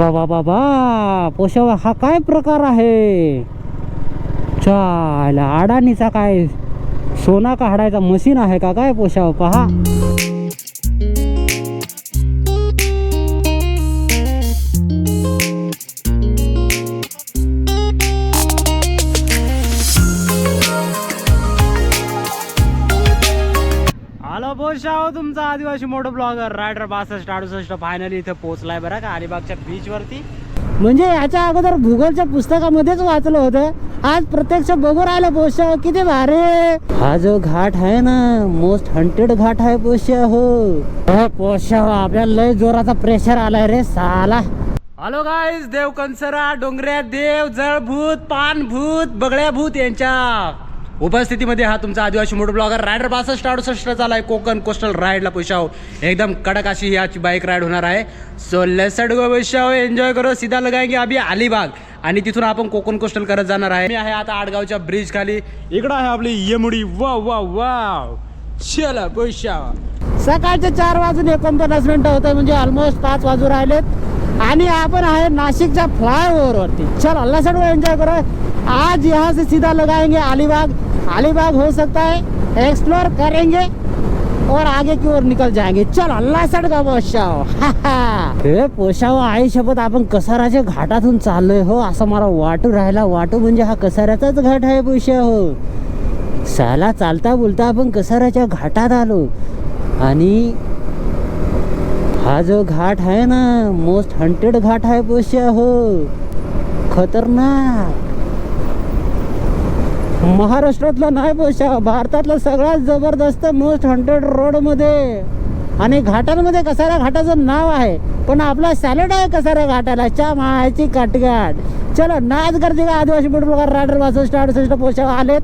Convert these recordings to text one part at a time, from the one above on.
बाबा बाबा बा पोशावा हा काय प्रकार आहे? चायला अडाणीचा काय सोना काढायचा मशीन आहे का? काय पोशाव पहा. तुमचा आदिवासी मोठं ब्लॉगर रायडर बासष्ट अडुसष्ट फायनली इथं पोहोचलाय बरं का अलिबागच्या बीच वरती. म्हणजे याच्या अगोदर भूगोलच्या पुस्तकामध्येच वाचलं होतं. आज प्रत्यक्ष बघू राहिलं पोशाव किती भारी. हा जो घाट आहे ना मोस्ट हंटेड घाट आहे पोशा हो. पोशाव आपल्याला लय जोराचा प्रेशर आलाय रे साला. हॅलो गाईज देव कंसरा डोंगऱ्या देव जळभूत पानभूत बगड्या भूत यांच्या. उपस्थितीमध्ये हा तुमचा आदिवासी मोटर ब्लॉगर. रायडर बासष्ट अडुसष्ट आहे कोकण कोस्टल राईडला पैशाव एकदम कडक अशी याची बाईक राईड होणार आहे. सो लेसड गो पैशाव एन्जॉय करो. सीधा लगाएंगे अभि अलिबाग. आणि तिथून आपण कोकण कोस्टल करत जाणार आहे. मी आहे आता आडगावच्या ब्रिज खाली. इकडं आहे आपली यमुडी. वा वा वा चला पैशाव सकाळचे चार वाजून एकोणपन्नास मिनिटं होतं म्हणजे ऑलमोस्ट पाच वाजू राहिलेत. आणि आपण आहे नाशिकच्या फ्लायओव्हरवरती चल अल्लाह सड एन्जॉय करो आज यहाँ से सीधा लगाएंगे अलिबाग. अलीबाग हो सकता है एक्सप्लोर करेंगे और आगे की ओर निकल जाएंगे। चल अल्लाह सडका पोशाव हे पोशाव आई शपथ आपण कसाराच्या घाटातून चाललोय हो. असं मला वाटू राहिला. वाटू म्हणजे हा कसाऱ्याचाच घाट आहे पोशा हो. साला चालता बोलता आपण कसाराच्या घाटात आलो. आणि हा जो घाट आहे ना मोस्ट हंटेड घाट आहे पोशा हो. खतरनाक. महाराष्ट्रातला नाही पोशा भारतातला सगळ्यात जबरदस्त मोस्ट हंड्रेड रोडमध्ये आणि घाटांमध्ये कसारा घाटाचं नाव आहे पण आपला सॅलड आहे कसारा घाटाला च्या मायाची कटगाट चलो नाच गर्दी का आदिवासी फुटबॉल रायडर बासष्ट अडुसष्ट पोषा आलेत.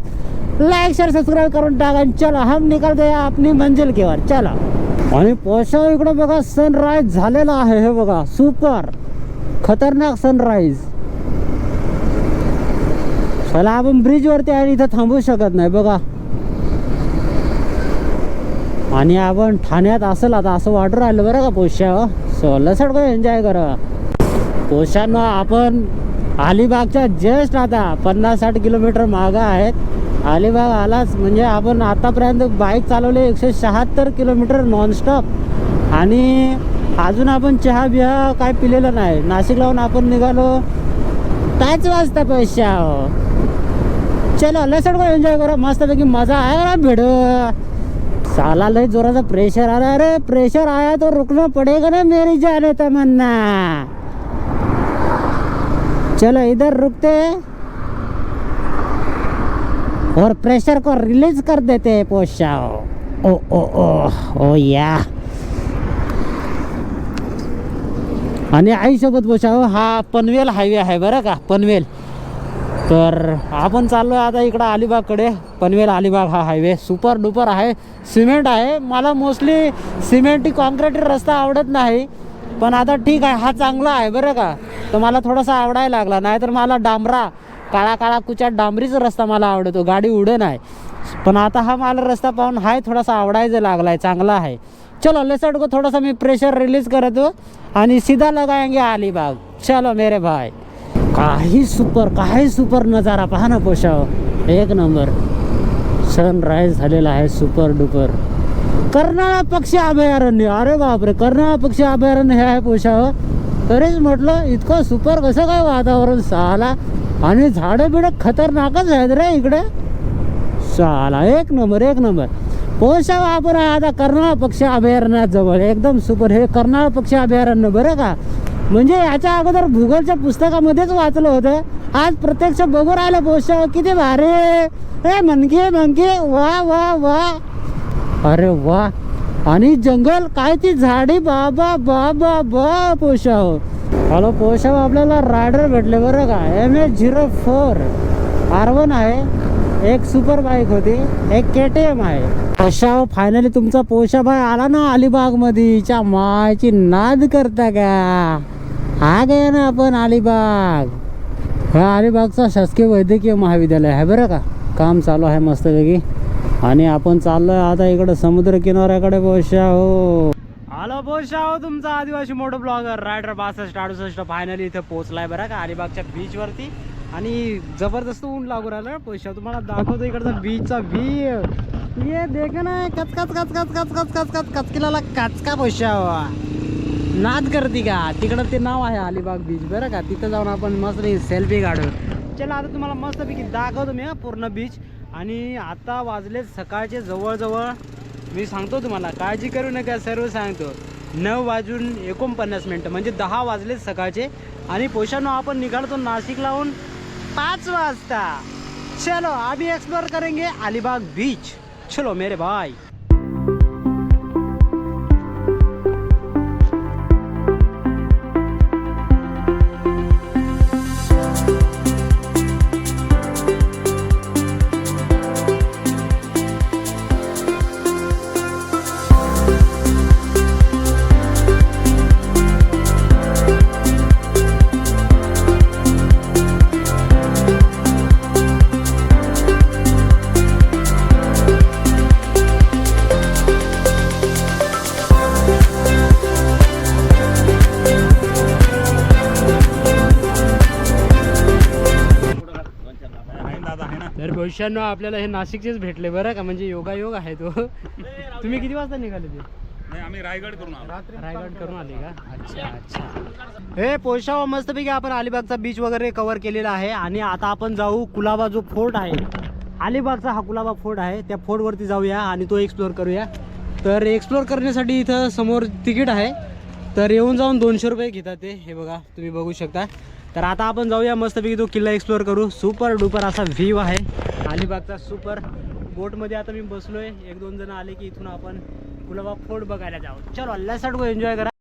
लाईक शेअर सबस्क्राईब करून टाका आणि चलो हम निकाल गया आपली मंजिल की ओर चलो. आणि पोषा इकडं बघा सनराईज झालेला आहे हे बघा सुपर खतरनाक सनराईज त्याला आपण ब्रिज वरती आहे इथं थांबू शकत नाही बघा. आणि आपण ठाण्यात असेल आता असं वाटू राहिलं बरं का पोशा हो? सोला सडकं एन्जॉय करा. पोशांना आपण अलिबागच्या जस्ट आता पन्नास साठ किलोमीटर मागं आहेत. अलिबाग आलाच म्हणजे आपण आतापर्यंत बाईक चालवले एकशे शहात्तर किलोमीटर नॉनस्टॉप आणि अजून आपण चहा बिहा काय पिलेलं नाही. नाशिक लावून आपण निघालो. पाच वाजता पैसे चलो लसड को एन्जॉय करा. मस्तपैकी मजा आया ना भिड. साला लय जोराचा प्रेशर आला अरे प्रेशर आया तो रुकना पडेगा ना मेरी जाने तमन्ना. चलो इधर रुकते. और प्रेशर को रिलीज कर देते हैं पोशाओ. ओ ओ ओ ओ या. आणि आईसोबत पोशाव हा पनवेल हायवे आहे बरं का पनवेल. तर आपण चाललो आहे आता इकडं अलिबागकडे. पनवेल अलिबाग हा हायवे सुपर डुपर आहे. सिमेंट आहे. मला मोस्टली सिमेंटी कॉन्क्रीट रस्ता आवडत नाही. पण आता ठीक आहे हा चांगला आहे बरं का. तर मला थोडासा आवडायला लागला. नाही तर मला डांबरा काळा काळा कुच्या डांबरीचा रस्ता मला आवडतो. गाडी उडे नाही पण आता हा मला रस्ता पाहून हाय थोडासा आवडायचा लागला आहे चांगला आहे. चलो लेसट को थोडासा मी प्रेशर रिलीज करतो. आणि सीधा लगाएंगे अलिबाग. चलो मेरे भाई. काही सुपर काही सुपर नजारा. पहा ना पोशाव एक नंबर. सनराईज झालेला आहे सुपर डुपर कर्नाळा पक्षी अभयारण्य. अरे बापरे कर्नाळा पक्षी अभयारण्य हे आहे पोशाव तरीच म्हटलं इतकं सुपर कसं काय वातावरण? साला आणि झाडं बिडं खतरनाकच आहेत रे इकडे. साला एक नंबर एक नंबर. पोशाव आपण आहे आता कर्नाळा पक्षी अभयारण्यात जवळ एकदम सुपर हे कर्नाळ पक्षी अभयारण्य बरं का? म्हणजे याच्या अगोदर भूगोलच्या पुस्तकामध्येच वाचलं होतं. आज प्रत्यक्ष बघू राहिलं पोष किती भारी. ए मनके मनके वा वा वा. अरे वा. आणि जंगल काय ती झाडी बाबा बाबा बा पोशाव हॅलो पोशाव आपल्याला रायडर भेटले बरं का? M H zero four. R one आहे. एक सुपर बाईक होती. एक के टी एम आहे. पोशाव फायनली तुमचा पोशा आला ना अलिबागमध्ये च्या मायची नाद करता का? आ गया ना आपण अलिबाग. हा अलिबागचा शासकीय वैद्यकीय महाविद्यालय आहे बरं का? काम चालू आहे मस्तपैकी. आणि आपण चाललोय आहे आता इकडं समुद्र किनाऱ्याकडे पोशा हो. आलो पोशा हो तुमचा आदिवासी मोठ ब्लॉगर रायडर बासष्ट अडुसष्ट फायनली इथे पोहोचलाय बरं का अलिबागच्या बीचवरती आणि जबरदस्त ऊन लागू राहिलं पोशा तुम्हाला दाखवतो इकडचा बीचचा बी ये देख ना कचकाच कचकाच कचकाच कचकाच कचकिला काचका पोशा हवा हो. नाद करते का? तिकडं ते नाव आहे अलिबाग बीच बरं का? तिथं जाऊन आपण मस्त सेल्फी काढू चला आता तुम्हाला मस्तपैकी दाखवतो मी हा पूर्ण बीच आणि आता वाजले सकाळचे जवळजवळ मी सांगतो तुम्हाला काळजी करू नका सर्व सांगतो. नऊ वाजून एकोणपन्नास मिनटं म्हणजे दहा वाजले सकाळचे. आणि पोशानो आपण निघालतो नाशिक लावून पाच वाजता. चलो अभी एक्सप्लोर करेंगे अलिबाग बीच चलो मेरे भाई. भविष्यानं आपल्याला हे नाशिकचेच भेटले बरं का? म्हणजे योगायोग आहे तो. तुम्ही किती वाजता निघाले ते? नाही आम्ही रायगड करून आलो. रायगड करून आले का? अच्छा अच्छा. हे पोशाव मस्तपैकी आपण अलिबागचा बीच वगैरे कव्हर केलेला आहे आणि आता आपण जाऊ कुलाबा जो फोर्ट आहे. अलिबागचा हा कुलाबा फोर्ट आहे. त्या फोर्टवरती जाऊया आणि तो एक्सप्लोर करूया. तर एक्सप्लोर करण्यासाठी इथं समोर तिकीट आहे. तर येऊन जाऊन दोनशे रुपये घेतात ते. हे बघा तुम्ही बघू शकता. तर आता आपण जाऊया मस्तपैकी तो किल्ला एक्सप्लोर करू. सुपर डुपर असा व्ह्यू आहे. अलिबागचा सुपर बोटमध्ये आता मी बसलोय. एक दोन जण आले की इथून आपण कुलाबा फोर्ट बघायला जाऊ. चलो अल्ला साठ एन्जॉय करा.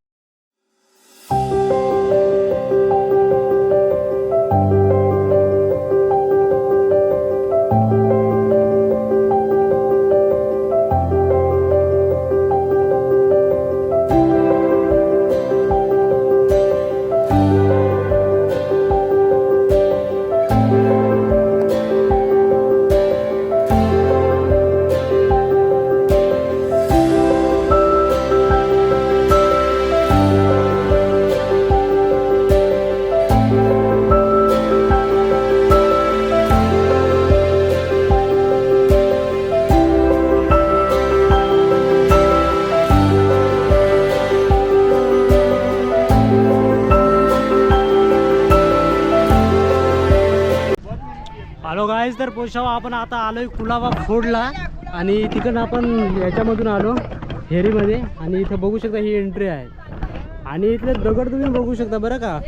गाईज आपण आता आलोय कुलाबा फोडला आणि तिकडनं आपण याच्यामधून आलो हेरीमध्ये आणि इथं बघू शकता ही एंट्री आहे. आणि इथले दगड तुम्ही बघू शकता बरं का?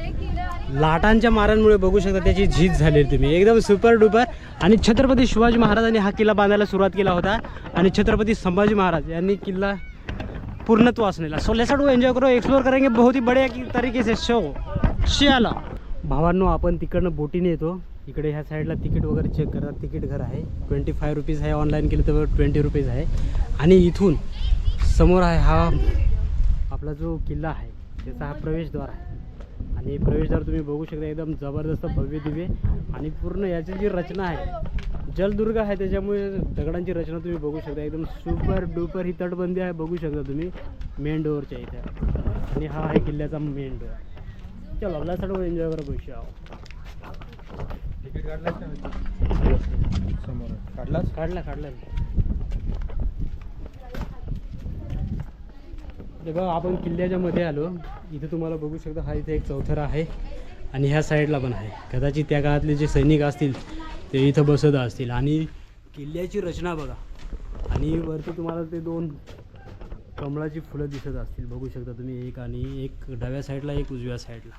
लाटांच्या मारांमुळे बघू शकता त्याची झीज झालेली तुम्ही. एकदम सुपर डुपर आणि छत्रपती शिवाजी महाराजांनी हा किल्ला बांधायला सुरुवात केला होता. आणि छत्रपती संभाजी महाराज यांनी किल्ला पूर्णत्वास नेला सो लेट्स एन्जॉय करो एक्सप्लोर करेंगे. बहुत ही बढिया तरीके से शो शियाला. भावांनो आपण तिकडनं बोटीने येतो. इकडे ह्या साईडला तिकीट वगैरे चेक करा. तिकीट घर आहे. ट्वेंटी फाय रुपीज आहे. ऑनलाईन केलं तर ट्वेंटी रुपीज आहे. आणि इथून समोर आहे हा आपला जो किल्ला आहे त्याचा हा प्रवेशद्वार आहे. आणि प्रवेशद्वार तुम्ही बघू शकता एकदम जबरदस्त भव्य दिव्य आणि पूर्ण याची जी रचना आहे जलदुर्ग आहे त्याच्यामुळे दगडांची रचना तुम्ही बघू शकता. एकदम सुपर डुपर ही तटबंदी आहे बघू शकता तुम्ही. मेन डोअरच्या इथे. आणि हा आहे किल्ल्याचा मेन डोअर चलो आपला सर्व एन्जॉय करा भविष्य आहो काढलाच काढला काढला. ते बघा आपण किल्ल्याच्या मध्ये आलो. इथं तुम्हाला बघू शकता हा इथे एक चौथरा आहे. आणि ह्या साईडला पण आहे. कदाचित त्या काळातले जे सैनिक असतील ते इथं बसत असतील. आणि किल्ल्याची रचना बघा. आणि वरती तुम्हाला ते दोन कमळाची फुलं दिसत असतील. बघू शकता तुम्ही एक आणि एक. डाव्या साईडला एक उजव्या साईडला.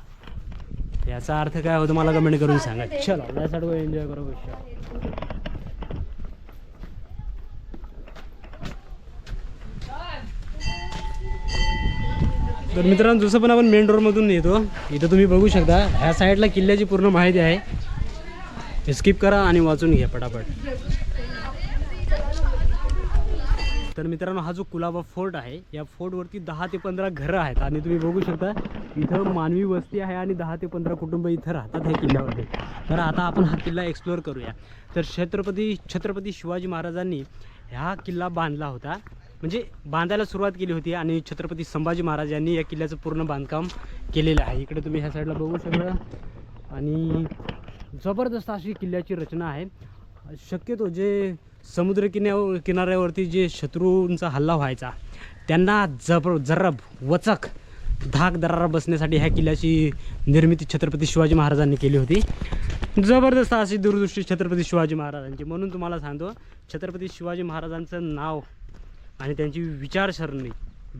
याचा अर्थ काय होतो मला कमेंट करून सांगा. चला या एन्जॉय करू गोष्ट. तर मित्रांनो जसं पण आपण मेन रोडमधून येतो इथं तुम्ही बघू शकता ह्या साईडला किल्ल्याची पूर्ण माहिती आहे. स्किप करा आणि वाचून घ्या पटापट. तर मित्रांनो हा जो कुलाबा फोर्ट आहे या फोर्टवरती दहा ते पंधरा घरं आहेत. आणि तुम्ही बघू शकता इथं मानवी वस्ती आहे आणि दहा ते पंधरा कुटुंब इथं राहतात ह्या किल्ल्यावरती. तर आता आपण हा किल्ला एक्सप्लोअर करूया. तर छत्रपती छत्रपती शिवाजी महाराजांनी ह्या किल्ला बांधला होता. म्हणजे बांधायला सुरुवात केली होती आणि छत्रपती संभाजी महाराज यांनी या किल्ल्याचं पूर्ण बांधकाम केलेलं आहे. इकडे तुम्ही ह्या साईडला बघू शकता. आणि जबरदस्त अशी किल्ल्याची रचना आहे. शक्यतो जे समुद्र किन्या किनाऱ्यावरती जे शत्रूंचा हल्ला व्हायचा त्यांना जबर जरब वचक धाक दरारा बसण्यासाठी ह्या किल्ल्याची निर्मिती छत्रपती शिवाजी महाराजांनी केली होती. जबरदस्त अशी दूरदृष्टी छत्रपती शिवाजी महाराजांची. म्हणून तुम्हाला सांगतो छत्रपती शिवाजी महाराजांचं नाव आणि त्यांची विचारसरणी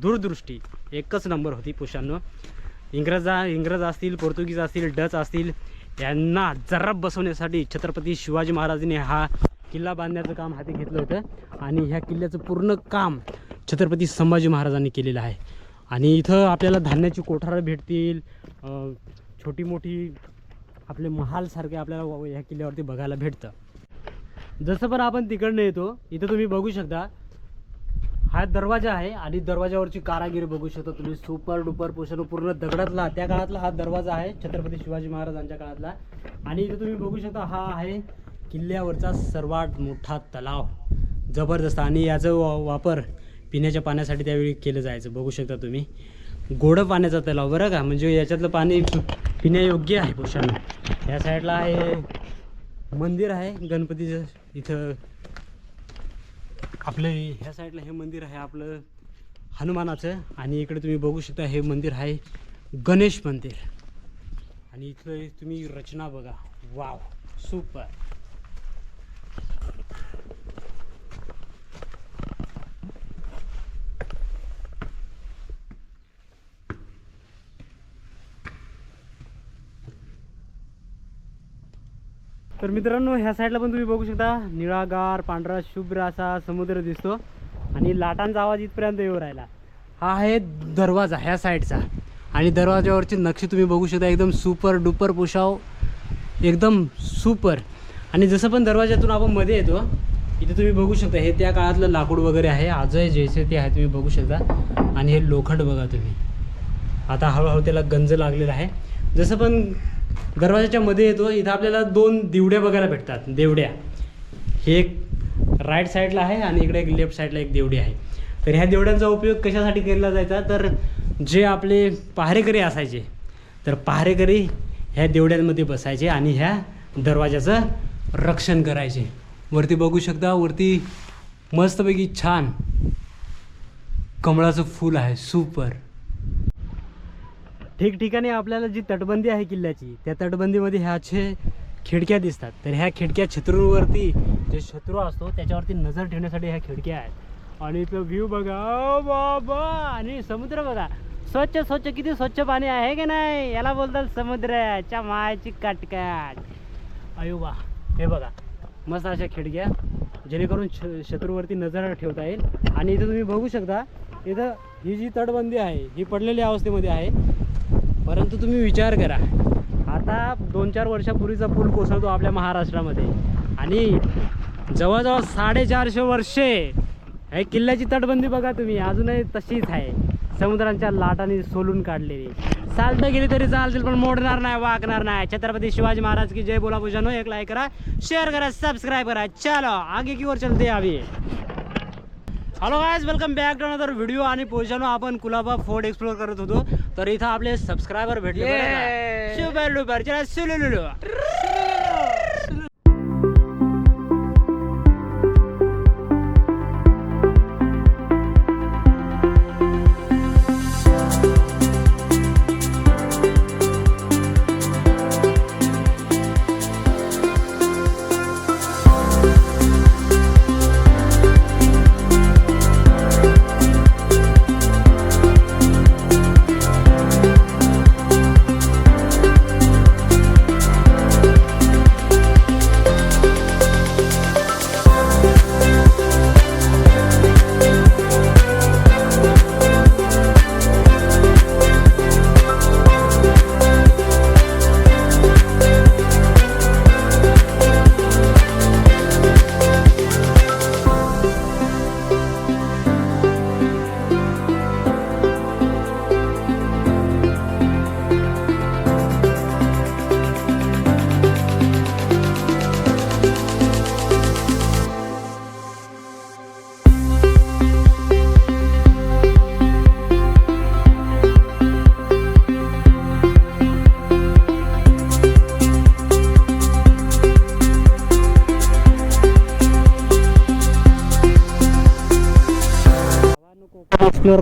दूरदृष्टी एकच नंबर होती पुरुषांनो. इंग्रजा इंग्रज असतील पोर्तुगीज असतील डच असतील यांना जर्राब बसवण्यासाठी छत्रपती शिवाजी महाराजांनी हा किल्ला बांधण्याचं काम हाती घेतलं होतं. आणि ह्या किल्ल्याचं पूर्ण काम छत्रपती संभाजी महाराजांनी केलेलं आहे. आणि इथं आपल्याला धान्याची कोठारं भेटतील. छोटी मोठी आपले महालसारखे आपल्याला ह्या किल्ल्यावरती बघायला भेटतं. जसं पण आपण तिकडनं येतो इथं तुम्ही बघू शकता. हा दरवाजा आहे आणि दरवाजावरची कारागिरी बघू शकता तुम्ही. सुपर डुपर पोषण पूर्ण दगडातला त्या काळातला हा दरवाजा आहे छत्रपती शिवाजी महाराजांच्या काळातला. आणि इथं तुम्ही बघू शकता हा आहे किल्ल्यावरचा सर्वात मोठा तलाव. जबरदस्त. आणि याचा वा वापर पिण्याच्या पाण्यासाठी त्यावेळी केलं जायचं. बघू शकता तुम्ही. गोडं पाण्याचा तलाव. बरं का? म्हणजे याच्यातलं पाणी पिण्यायोग्य आहे पोषण या साईडला आहे मंदिर आहे. गणपतीचं इथं आपलं ह्या साईडला हे मंदिर आहे आपलं हनुमानाचं. आणि इकडे तुम्ही बघू शकता हे मंदिर आहे गणेश मंदिर. आणि इथलं तुम्ही रचना बघा. वाव. सुपर. तर मित्रांनो ह्या साईडला पण तुम्ही बघू शकता निळागार पांढरा शुभ्र असा समुद्र दिसतो आणि लाटांचा आवाज इथपर्यंत येऊ राहिला. हा आहे दरवाजा ह्या साईडचा आणि दरवाजावरचे नक्षी तुम्ही बघू शकता एकदम सुपर डुपर पुशाव एकदम सुपर. आणि जसं पण दरवाजातून आपण मध्ये येतो इथे तुम्ही बघू शकता हे त्या काळातलं लाकूड वगैरे आहे आजही जैसे ते आहे तुम्ही बघू शकता. आणि हे लोखंड बघा तुम्ही. आता हळूहळू त्याला गंज लागलेला आहे. जसं पण दरवाजाच्या मध्ये येतो इथं आपल्याला दोन दिवड्या बघायला भेटतात. देवड्या. हे एक राईट साईडला आहे आणि इकडे एक लेफ्ट साईडला एक देवडी आहे. तर ह्या देवड्यांचा उपयोग कशासाठी केला जायचा? तर जे आपले पहारेकरी असायचे तर पहारेकरी ह्या देवड्यांमध्ये बसायचे आणि ह्या दरवाजाचं रक्षण करायचे. वरती बघू शकता वरती मस्तपैकी छान कमळाचं फूल आहे सुपर ठिकठिकाणी आपल्याला जी तटबंदी आहे किल्ल्याची त्या तटबंदीमध्ये ह्याचे खिडक्या दिसतात. तर ह्या खिडक्या शत्रूंवरती जे शत्रू असतो त्याच्यावरती नजर ठेवण्यासाठी ह्या खिडक्या आहेत. आणि तो व्ह्यू बघा. बाबा! आणि समुद्र बघा. स्वच्छ स्वच्छ किती स्वच्छ पाणी आहे की नाही? याला बोलतात समुद्राच्या मायाची काटकाट. अयो बा हे बघा. मस्त अशा खिडक्या जेणेकरून श शत्रूवरती नजर ठेवता येईल. आणि इथं तुम्ही बघू शकता इथं ही जी तटबंदी आहे ही पडलेल्या अवस्थेमध्ये आहे. परंतु तुम्ही विचार करा. आता दोन चार वर्षापूर्वीचा पूल कोसळतो आपल्या महाराष्ट्रामध्ये. आणि जवळजवळ साडेचारशे वर्षे हे किल्ल्याची तटबंदी बघा तुम्ही अजूनही तशीच आहे. समुद्रांच्या लाटाने सोलून काढलेली. चालतं गेली तरी चालतील पण मोडणार नाही वाकणार नाही. छत्रपती शिवाजी महाराज की जय बोला पूजनो एक लाईक करा शेअर करा सबस्क्राईब करा. चलो आगे की ओर चलते अभी hello guys welcome back to another video आणि पोहोचलो आपण कुलाबा फोर्ट एक्सप्लोर करत होतो. तर इथं आपले सबस्क्रायबर भेटले? शुभर लुबर चला सुलुलुलु.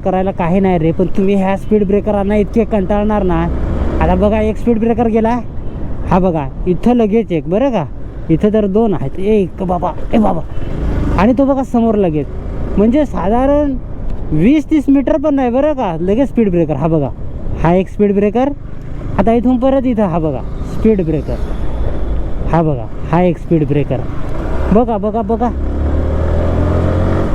करायला काही नाही रे पण तुम्ही ह्या स्पीड ब्रेकरांना इतके कंटाळणार ना. आता बघा एक स्पीड ब्रेकर गेला. हा बघा इथं लगेच एक बरं का? इथं तर दोन आहेत. एक बाबा ए बाबा. आणि तो बघा समोर लगेच. म्हणजे साधारण वीस तीस मीटर पण नाही बरं का? लगेच स्पीड ब्रेकर हा बघा. हा एक स्पीड ब्रेकर आता इथून परत इथं हा बघा स्पीड ब्रेकर हा बघा हा एक स्पीड ब्रेकर बघा बघा बघा.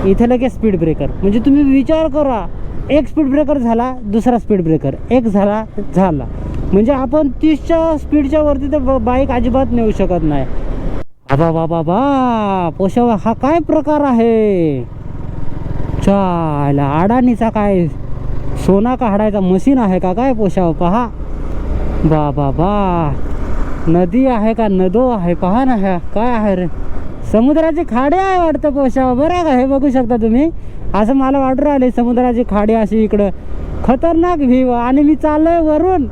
इथं लगेच स्पीड ब्रेकर म्हणजे तुम्ही विचार करा एक स्पीड ब्रेकर झाला दुसरा स्पीड ब्रेकर एक झाला झाला. म्हणजे आपण तीसच्या स्पीडच्या वरती तर बाईक अजिबात नेऊ शकत नाही. बाबा बाबा बा पोशावा हा काय प्रकार आहे? चायला अडाणीचा काय? सोना काढायचा मशीन आहे का? काय पोशाव पहा. बा बा! बा नदी आहे का? नदो आहे? पहा ना ह्या काय आहे रे? समुद्राची खाडे आहे वाटतं पोशाव बरं का? हे बघू शकता तुम्ही? असं मला वाटू राहिले समुद्राची खाडी अशी इकडं. खतरनाक व्ह्यू आणि मी चाललोय वरून.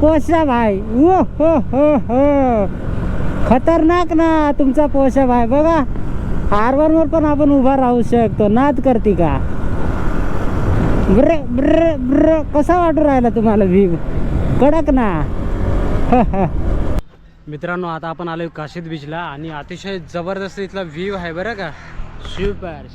पोशा भाई. ओ हो हो हो खतरनाक ना तुमचा पोशा भाई. बघा हार्बरवर पण आपण उभा राहू शकतो. नाद करते का? ब्र ब्र ब्र. कसा वाटू राहिला तुम्हाला व्ह्यू कडक ना. मित्रांनो आता आपण आलोय काशीद बीचला आणि अतिशय जबरदस्त इथला व्ह्यू आहे बरं का? सुपर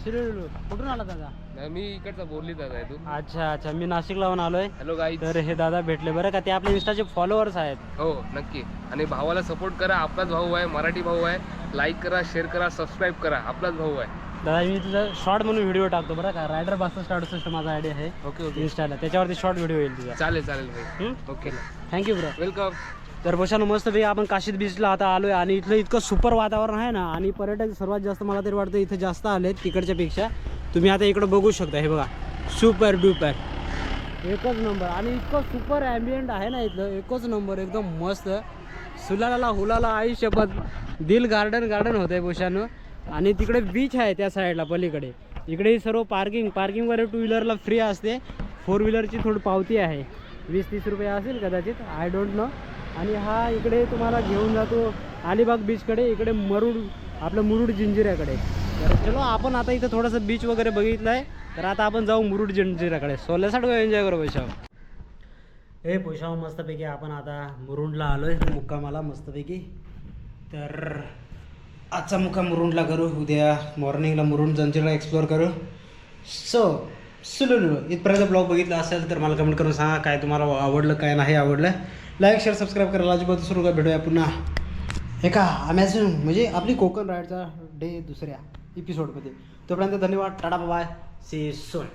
कुठून आला दादा? मी इकडचा बोलली दादा आहे तू अच्छा अच्छा. मी नाशिकला जाऊन आलोय. हॅलो गाई तर हे दादा भेटले बरं का? ते आपले इन्स्टाचे फॉलोअर्स आहेत. हो नक्की. आणि भावाला सपोर्ट करा. आपलाच भाऊ आहे मराठी भाऊ आहे. लाईक करा शेअर करा सबस्क्राईब करा. आपलाच भाऊ आहे. दादा मी तुझा शॉर्ट म्हणून व्हिडिओ टाकतो बरं का? रायडर बास्टर स्टार्ट सिस्टम माझा आयडिया आहे ओके ओके इन्स्टाला त्याच्यावरती शॉर्ट व्हिडिओ येईल तुझा. चालेल चालेल भाई. ओके थँक्यू ब्रो वेलकम तर बशानो मस्त पैकी आपण काशीद बीचला आता आलो आहे आणि इथलं इतकं सुपर वातावरण आहे ना. आणि पर्यटक सर्वात जास्त मला तरी वाटतं इथं जास्त आले आहेत तिकडच्यापेक्षा तुम्ही आता इकडं बघू शकता हे बघा. सुपर डुपर एकच नंबर आणि इतकं सुपर ॲम्बियंट आहे ना इथलं. एकच नंबर एकदम मस्त. सुलाला हुलाला आई शपथ. दिल गार्डन गार्डन होतं आहे बोशानं आणि तिकडे बीच आहे त्या साईडला पलीकडे. इकडे सर्व पार्किंग पार्किंगवर टू व्हीलरला फ्री असते. फोर व्हीलरची थोडी पावती आहे. वीस तीस रुपये असेल कदाचित. आय डोंट नो आणि हा इकडे तुम्हाला घेऊन जातो अलिबाग बीचकडे इकडे मरुड आपलं मुरुड जिंजिऱ्याकडे. तर चलो आपण आता इथं थोडंसं बीच वगैरे बघितलं आहे तर आता आपण जाऊ मुरुड जिंजिऱ्याकडे. सोल्यासाठी एन्जॉय करू पैशाव. हे पैशाव मस्तपैकी आपण आता मुरुंडला आलो आहे मुक्कामाला मस्तपैकी. तर आजचा मुक्काम मुरुंडला करू. उद्या मॉर्निंगला मुरुंड जंजिरा एक्सप्लोअर करू. सो सुलू इथपर्यंत ब्लॉग बघितला असेल तर मला कमेंट करून सांगा काय तुम्हाला आवडलं काय नाही आवडलं. लाईक शेअर सबस्क्राईब करायला अजिबात सुरू का भेटूया पुन्हा. एका अमेझॉन म्हणजे आपली कोकण राईडचा डे दुसऱ्या एपिसोडमध्ये तोपर्यंत धन्यवाद. टाटा बाय सी सोन